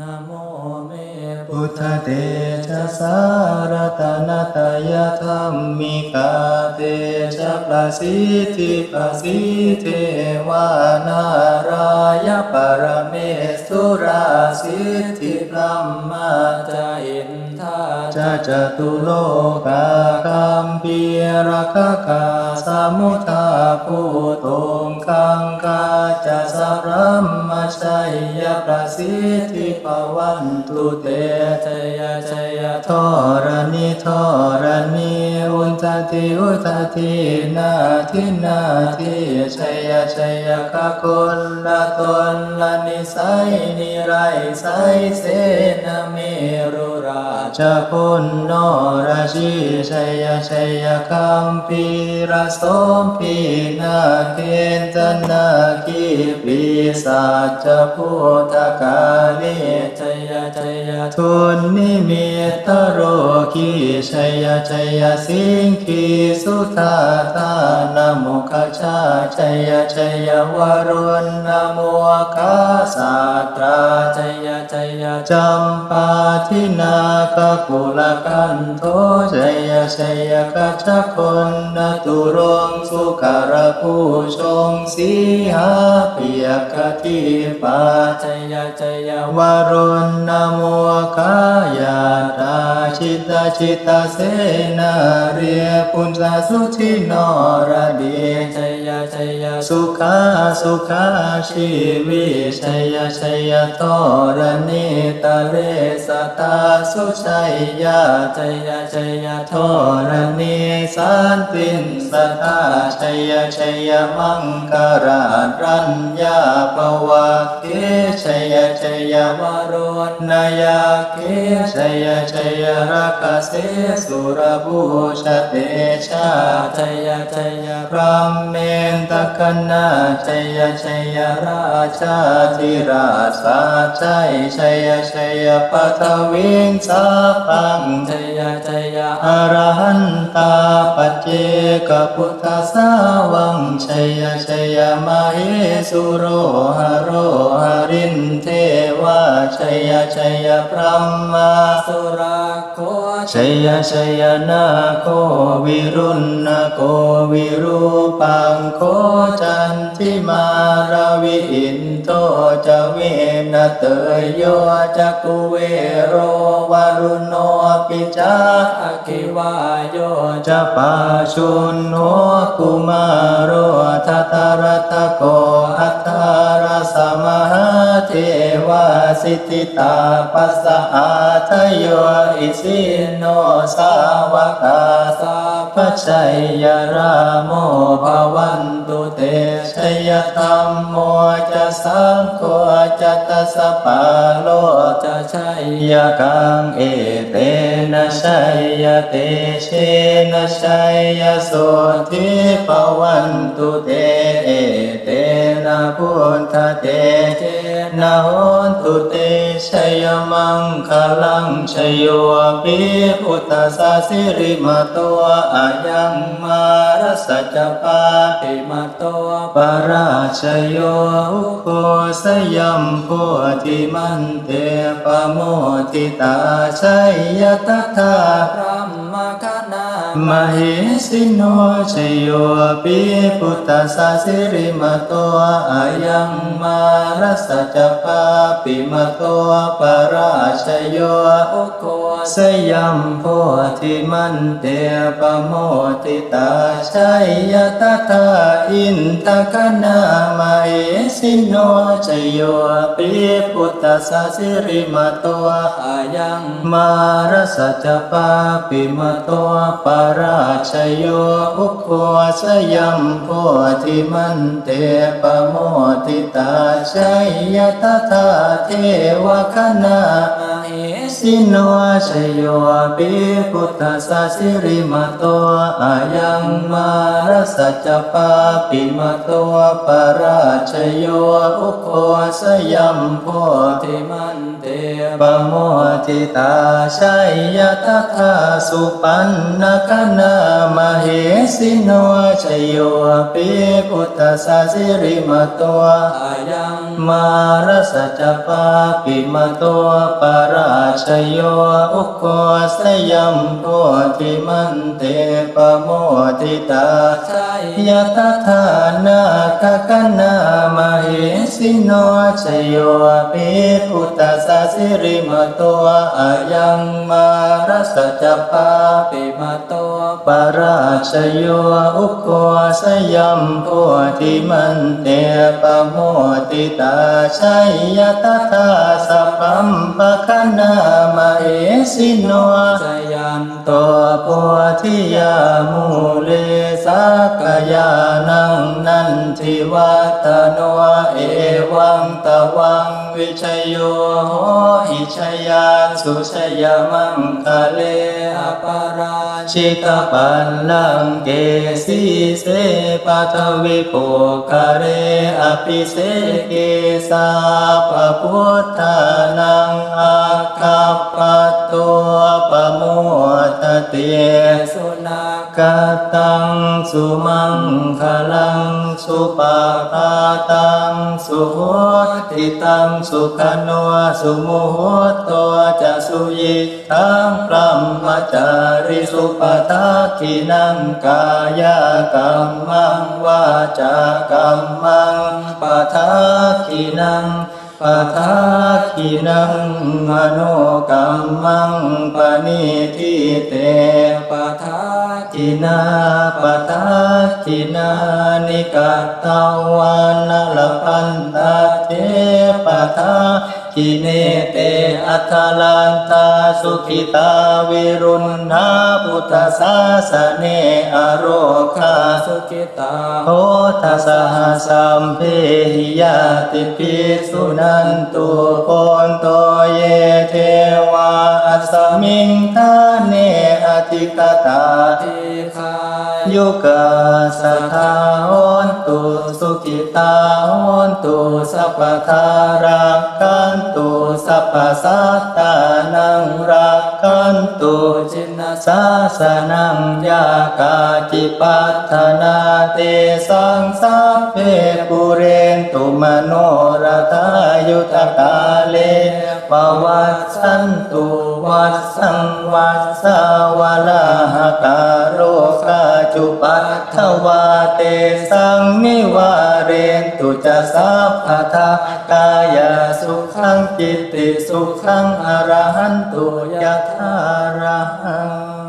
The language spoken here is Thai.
นะโมเมพุทธเตชะสารตนาตยธรรมิกาเตชะประสิทธิประสิทเทวานารายปรเมสุราสิทธิพรหมาจอินทาจะจตุโลกาคัมปีรักกาสมุทาภูตงคังกา ชัยยประสิทธิปวันตุเตชยชยทรณิทรณิอุตติอุตตินาทินาทิชัยชัยกะคนละตนละนิสัยนิไรไสเสนาเมรุราชพุนโนราชีชัยชัยคัมปีระสมปีนาเกณตนาคีปีศาจพุทธกาลีชยชยทุนนิมิตโรคีชัยชัยสิงคีสุธาทานโมคชาชัยชัยวรุณนโมคาสาตราชยชยจำปาทินาคกุลกันโทชัยชัยกัจคนนตุรงสุขารผู้ชงสีหาเปียกทิปาชยชยวรุณนโมคายาตาชิตาชิตาเสนาเรียปุญจาสุทินรดีชยชยสุขาสุขาชีวิชัยชัยทรณิตาเรสตาสุชัยยาชยชยทรณีสันตินสทาชัยชัยมังคารารัญญาปวักชัยชัยวรุณนายาเกชัยชัยรักเสสุรบูชเตชาชยชยพระเมนตะคนาชัยชัยราชาธิราชาชัยชัยชยปัทวิงสาพังชยชยอรหันตาปัจเจกพุทธสาวังชัยชัยมาเหสุโรหโร รินเทวาชัยชัยพระมาสุราโคชัยชัยนาโควิรุณนาโกวิรูปังโคจันทิมาราวิอินโตจะเวนเตยโยจักุเวโรวารุโนปิจาอคิวายโยจะปาชุนโนกุมาโรทัตรตะ เทวาสิทธิตาปัสสะอาทโยอิสิโนสาวกาสาพชัยยราโมภวันตุเตชัยธรรมโมจะสังโฆจะตสสปาโลจะช่ยะกังเอเตนะชัยยเตเชนะชัยยโสทิปวันตุเต พุทธเตเจนะโหนตุเตชัยมังคลังชัยโยปิพุทธสาสิริมาตัวอายังมารัสจปาติมาโตปราชโยโคสยัมโพธิมันเตปโมทิตาชัยยตถาพระมคณา มเหสิโนชโยปิพุทธสสิริมาตัวอายังมารัสจปาปิมาตัวปราชโยโอโคสยัมโพธิมันเตปโมติตาชัยยตถาอินทคนามาเอสิโนชโยปิพุทธสสิริมาตัวอายังมารสจปาปิมาตัวปาราชโยอุโคสยัมโพธิมันเตปโมติตาชัยยตถาเทวคณามาเสิโนชโยปิพุทธสสิริมาตัวอายังมารสัจปาปิมาตัวปราชโยอุโคสยัมโพธิติมันเต ปโมทิตาชัยยะตถาสุปันนคณามเหสิโนชโยปิพุทธสาสิริมตัวอายังมารสจปาปิมตัวปราชโยอุโกสยัมโพธิมันเตปโมทิตาช่ยยะตถานาคกนามเหสิโนชโยปิพุทธสาสิริมตัวอายังมารสจปาปิมาโตปราชโยอุโกสยัมโพธิมันเตปโมติตาชัยยะตถาสัพพัมปะคะนามาเหสิโนสยันตัวโพธิยามูเลสักยา ทิวัตโนเอวังตะวังวิชยโยโหหิชยานสุชยมังคะเลอปาราชิตาปัลลังเกสีเสปัทวิโปคาเรอภิเสเกสาปะพุทธานังอาคาปะตัวปะโมทเตสุ นากตังสุมังคลังสุปาปาตังสุโหติตังสุขโนสุโมโหตัวจะสุยิทังพรหมจาริสุปทักขินังกายกรรมังวาจากรรมังปทักขินังปทัก กินังมโนกรรมังปณิทิเตปะทาจินาปะทาจินานิกาตวานลพันตาเจปะทา คิเนเตอัทลันตาสุขิตาวิรุณนาพุทธสาสเนอโรคาสุกิตาโหทัสหสัมเพหิยาติปิสุนันตุโคนโตเยเทวาอัสสมิงทาเนอธิกตาทีคายยุกาสทาโหนตุสุขิตาโหนตุสัพพทารักขันตุสัพพสัตตานังรักขันตุจินสาสนังยากาจิปัฏฐนาเตสังสัพเพปุเรน ตุมโนรทายุตกาเลปวัสสันตุวัสสังวัสสาวลาหกาโรกาจุปัฏฐวาเตสังนิวาเรนตุจะสัพพทากายสุขังจิตติสุขังอรหันตุยะทาระหัง